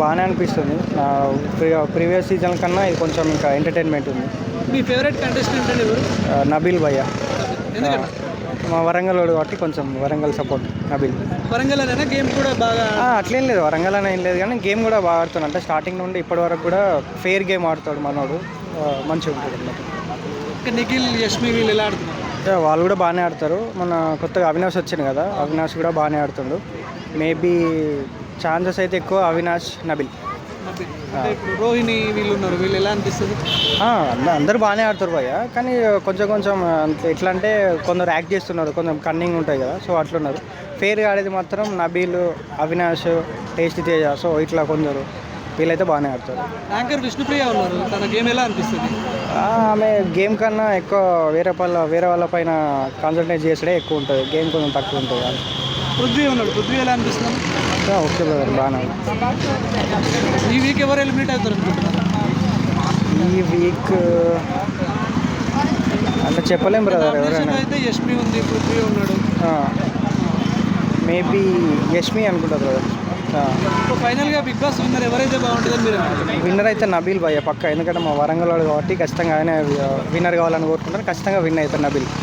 బాగానే అనిపిస్తుంది. నా ప్రీవియస్ సీజన్ కన్నా ఇది కొంచెం ఇంకా ఎంటర్టైన్మెంట్ ఉంది. మీ ఫేవరెట్ కంటెస్టెంట్ నబీల్ భయ్య. మా వరంగల్ వాడు కాబట్టి కొంచెం వరంగల్ సపోర్ట్ నబీల్. వరంగల్ గేమ్ కూడా బాగా అట్లేం లేదు. వరంగల్ అని ఏం లేదు కానీ గేమ్ కూడా బాగా ఆడుతున్నాడు అంటే స్టార్టింగ్ నుండి ఇప్పటి వరకు కూడా ఫెయిర్ గేమ్ ఆడుతాడు మనోడు. మంచిగా ఉంటుంది అన్నమాట. నిఖిల్ యష్మి వీళ్ళు ఎలా ఆడుతున్నారు? వాళ్ళు కూడా బాగానే ఆడతారు. మన కొత్తగా అవినాష్ వచ్చింది కదా అవినాష్ కూడా బాగానే ఆడుతుండు. మేబీ ఛాన్సెస్ అయితే ఎక్కువ అవినాష్ నబిల్. ఇప్పుడు రోహిణి వీళ్ళు ఉన్నారు వీళ్ళు ఎలా అనిపిస్తుంది? అందరూ బాగానే ఆడుతారు భయ్య కానీ కొంచెం కొంచెం ఎట్లా అంటే కొందరు యాక్ట్ చేస్తున్నారు కొంచెం కన్నింగ్ ఉంటాయి కదా సో అట్లున్నారు. ఫేర్గా ఆడేది మాత్రం నబీల్ అవినాష్ టేస్టీ తేజ సో ఇట్లా కొందరు వీళ్ళైతే బాగానే ఆడతారు. యాంకర్ విష్ణుప్రియ ఉన్నారు తన గేమ్ ఎలా అనిపిస్తుంది? ఆమె గేమ్ కన్నా ఎక్కువ వేరే వాళ్ళ వేరే వాళ్ళ పైన కాన్సన్ట్రేట్ చేసడే ఎక్కువ ఉంటుంది గేమ్ కొంచెం తక్కువ ఉంటుంది. పృథ్వీ ఉన్నాడు. పృథ్వీ ఎలా అనిపిస్తుంది? ఓకే బ్రదర్ బాగానే. ఈ వీక్ ఎవరు ఎలిమినేట్ అవుతారు అనుకుంటున్నారు? ఈ వీక్ అంటే చెప్పలేం బ్రదర్ ఎవరైనా. అయితే యష్మి ఉంది పృథ్వీ ఉన్నాడు. మేబీ యష్మి అనుకుంటా బ్రదర్. ఫైనల్గా బిగ్ బాస్ విన్నర్ ఎవరైతే బాగుంటుందని మీరు విన్నర్ అయితే నబీల్ భయ్య పక్క. ఎందుకంటే మా వరంగల్ వాడు కాబట్టి ఖచ్చితంగా ఆయన విన్నర్ కావాలని కోరుకుంటాను ఖచ్చితంగా విన్ అవుతారు నబీల్.